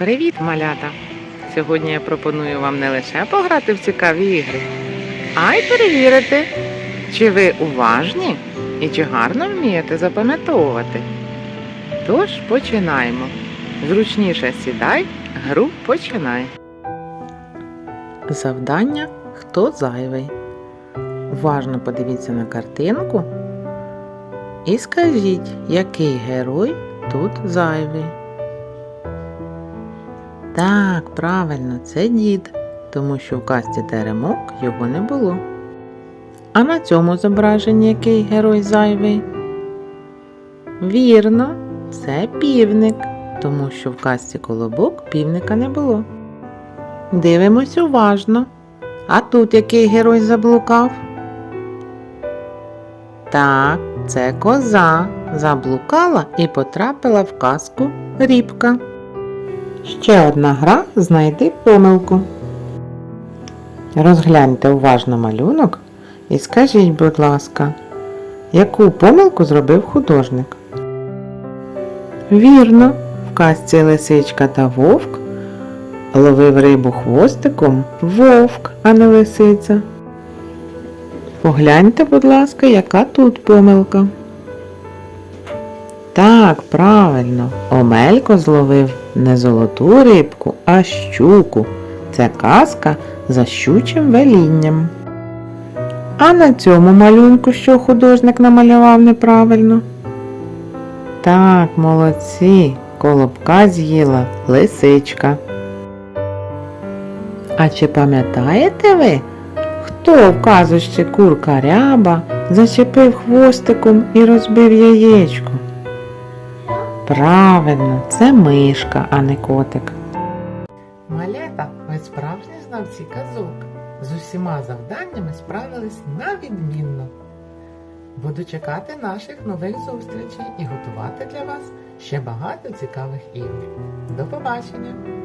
Привіт, малята! Сьогодні я пропоную вам не лише пограти в цікаві ігри, а й перевірити, чи ви уважні і чи гарно вмієте запам'ятовувати. Тож починаємо. Зручніше сідай, гру починай. Завдання Хто зайвий? Уважно подивіться на картинку і скажіть, який герой тут зайвий. Так, правильно, це дід, тому що в казці Теремок його не було. А на цьому зображенні який герой зайвий? Вірно, це півник, тому що в казці Колобок півника не було. Дивимось уважно. А тут який герой заблукав? Так, це коза заблукала і потрапила в казку рібка. Ще одна гра знайди помилку. Розгляньте уважно малюнок і скажіть, будь ласка, яку помилку зробив художник? Вірно, в казці лисичка та вовк ловив рибу хвостиком вовк, а не лисиця. Погляньте, будь ласка, яка тут помилка. Так, правильно, Омелько зловив не золоту рибку, а щуку. Це казка за щучим велінням. А на цьому малюнку що художник намалював неправильно? Так, молодці, колобка з'їла лисичка. А чи пам'ятаєте ви, хто в казочці курка ряба зачепив хвостиком і розбив яєчко? Правильно, це мишка, а не котик. Малята, ви справжні знавці казок. З усіма завданнями справились на відмінно. Буду чекати наших нових зустрічей і готувати для вас ще багато цікавих ігор. До побачення!